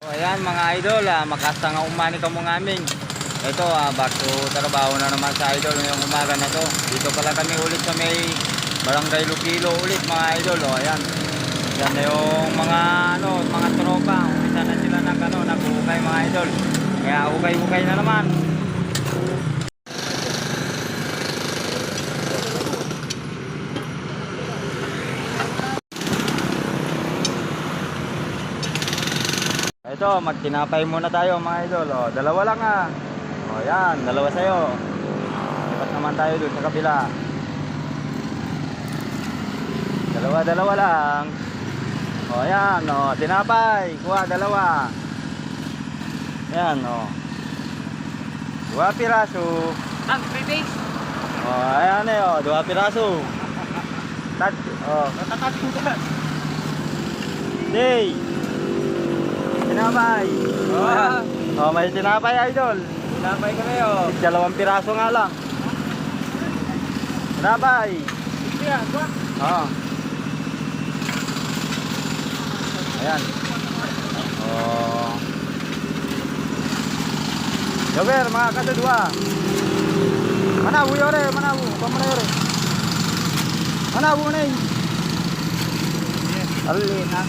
So, ayan mga idol, ah, makasta umani ka mo ngamin. Ito, ah, back to trabaho na naman sa idol ngayong umaga na to. Dito pala kami ulit sa may Barangay Lukilo ulit mga idol. Oh, ayan. Yan na yung mga ano, mga tropa. Umpisa na sila ng ano, naghuhukay mga idol. Kaya hukay-hukay na naman. Ito, magtinapay muna tayo mga idol. O, dalawa lang ah. O, yan, dalawa sa'yo. Lipat naman tayo doon sa kabila. Dalawa, dalawa lang. O, yan, o, tinapay. Kuha, dalawa. Yan, o. Dua piraso. Ang 3 days. O, ayan eh, o, dua piraso. Tat, o, Natatatong ka. day. Tinapay. Ah. O, may tinapay, idol. Tinapay kami oh. Dalawang piraso nga lang. Tinapay. Kaya, kwa. Oo. Ayan. Oh. Jover, mga kasadwa. Manabu yore, manabu. Pamana yore. Manabu na yun. Alin ha.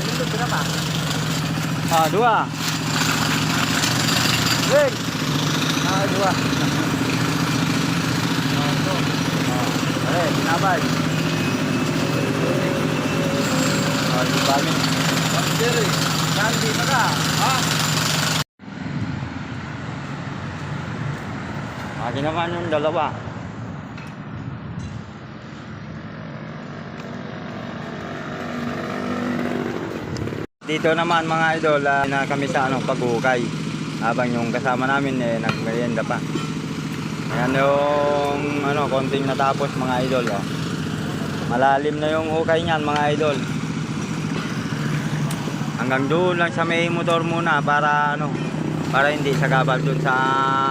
Ito berapa? Ah, dua. Wait. Ah, dua. Oh. Oh, ale, tinapay. Oh, di bagay. Siri. Nanti maka. Ha? Akin naman yung dalawa. Dito naman mga idol, ah, na kami sa ano, paghukay. Habang yung kasama namin eh, nagmerienda pa. Ayan yung ano, konting natapos mga idol. Oh. Malalim na yung hukay niyan mga idol. Hanggang doon lang sa may motor muna para ano, para hindi sagabal doon sa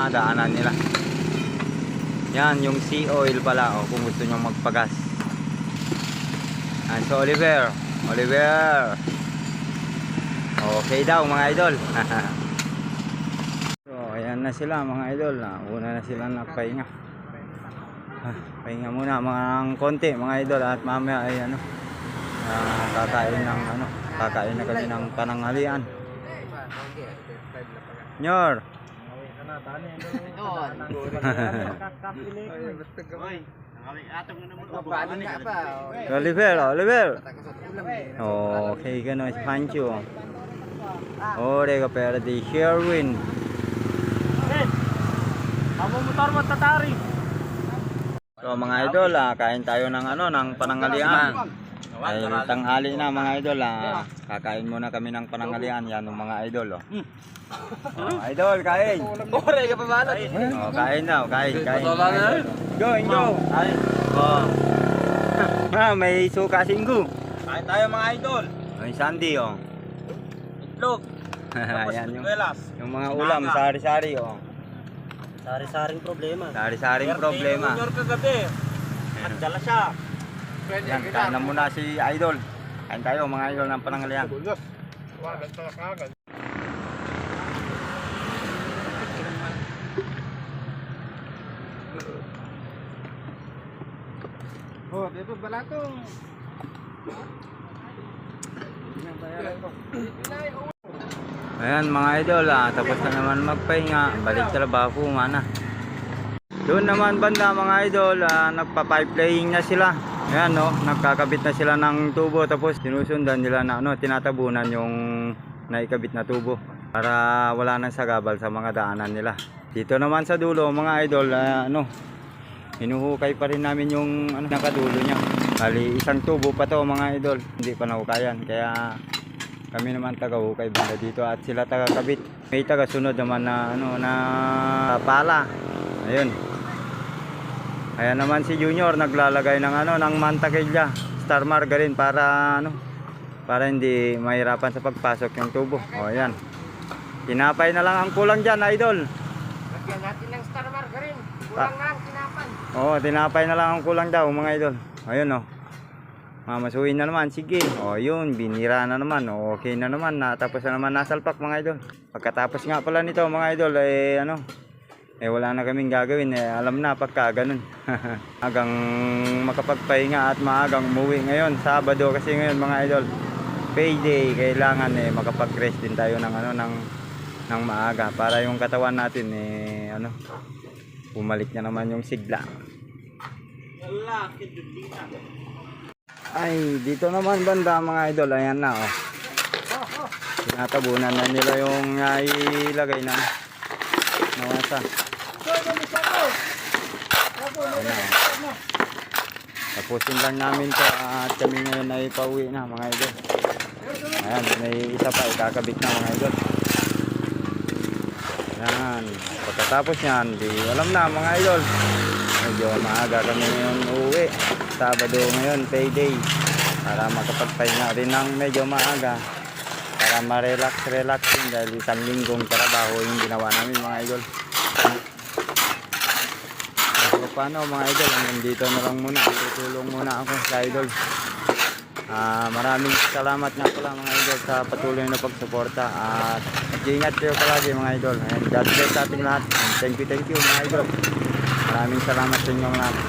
daanan nila. Yan, yung sea oil pala, oh, kung gusto nyo magpagas. Yan, so Oliver. Oliver. Okay daw, mga idol. so, ayan na sila, mga idol. Ah, Una na sila nagpahinga. Ah, pahinga muna, mga konti, mga idol. At mamaya ay ano, ah, kakain ng ano, kakain na kami ng pananghalian. Nyor. Oliver, Oliver. Okay, gano'n si Pancho. Ore ka pera di Sherwin. Amo motor mo tatari. So mga idol, ah, kain tayo ng ano, ng panangalian. Ay tanghali na mga idol, ah. Kakain muna kami ng panangalian yan ng mga idol, oh. Oh, idol, kain. Ore ka pa ba? Oh, kain daw, kain, kain. Na. Go, go. Kain. Oh. Ah, may suka singgo. Kain tayo mga idol. May sandi, oh. Itlog. Ayan yung, Buelas. yung mga ulam, sari-sari, oh. Sari-saring problema. Sari-saring problema. Junior kagabi. Nagdala siya. Yan, kain na muna si Idol. Kain tayo mga idol ng panangalian. Oh, dito balatong. Ayan mga idol, ah, tapos na naman magpahinga. Balik trabaho mana. Doon naman banda mga idol, ah, nagpa-pipelaying na sila. Ayan no, nagkakabit na sila ng tubo tapos sinusundan nila na ano, tinatabunan yung naikabit na tubo para wala nang sagabal sa mga daanan nila. Dito naman sa dulo mga idol, ah, ano, hinuhukay pa rin namin yung ano, nakadulo niya. Bali, isang tubo pa to mga idol. Hindi pa nahukayan. Kaya kami naman taga-hukay banda dito at sila taga-kabit. May taga-sunod naman na ano na pala. Ayun. Kaya naman si Junior naglalagay ng ano ng mantakilya, star margarine para ano para hindi mahirapan sa pagpasok yung tubo. O ayan. Tinapay na lang ang kulang diyan, idol. Lagyan natin ng star margarine. Kulang na ang tinapan. Oo, tinapay na lang ang kulang daw mga idol. Ayun oh. mamasuhin na naman, sige. O yun, binira na naman. Okay na naman, natapos na naman nasalpak mga idol. Pagkatapos nga pala nito mga idol, eh ano, eh wala na kaming gagawin. Eh, alam na pagka ganun. Agang makapagpahinga at maagang umuwi ngayon, Sabado kasi ngayon mga idol. Payday, kailangan eh makapag-rest din tayo ng ano ng ng maaga para yung katawan natin eh ano bumalik na naman yung sigla. Ay, dito naman banda mga idol, ayan na oh. Tinatabunan na nila yung uh, ilagay na nawasa. Oh. Tapusin lang namin to at kami ngayon ay pauwi na mga idol. Ayan, may isa pa ikakabit na mga idol. Ayan, pagkatapos yan, di alam na mga idol. Medyo maaga kami ngayon uuwi. Sabado ngayon, payday. Para makapagpahinga rin ng medyo maaga. Para ma-relax, relax din dahil isang linggong trabaho yung ginawa namin mga idol. So, paano mga idol, hanggang dito na lang muna. Tutulong muna ako sa idol. Ah, maraming salamat nga pala mga idol sa patuloy na pagsuporta at mag-iingat kayo palagi mga idol. And God bless sa ating lahat. And thank you, thank you mga idol. Maraming salamat sa inyong lahat.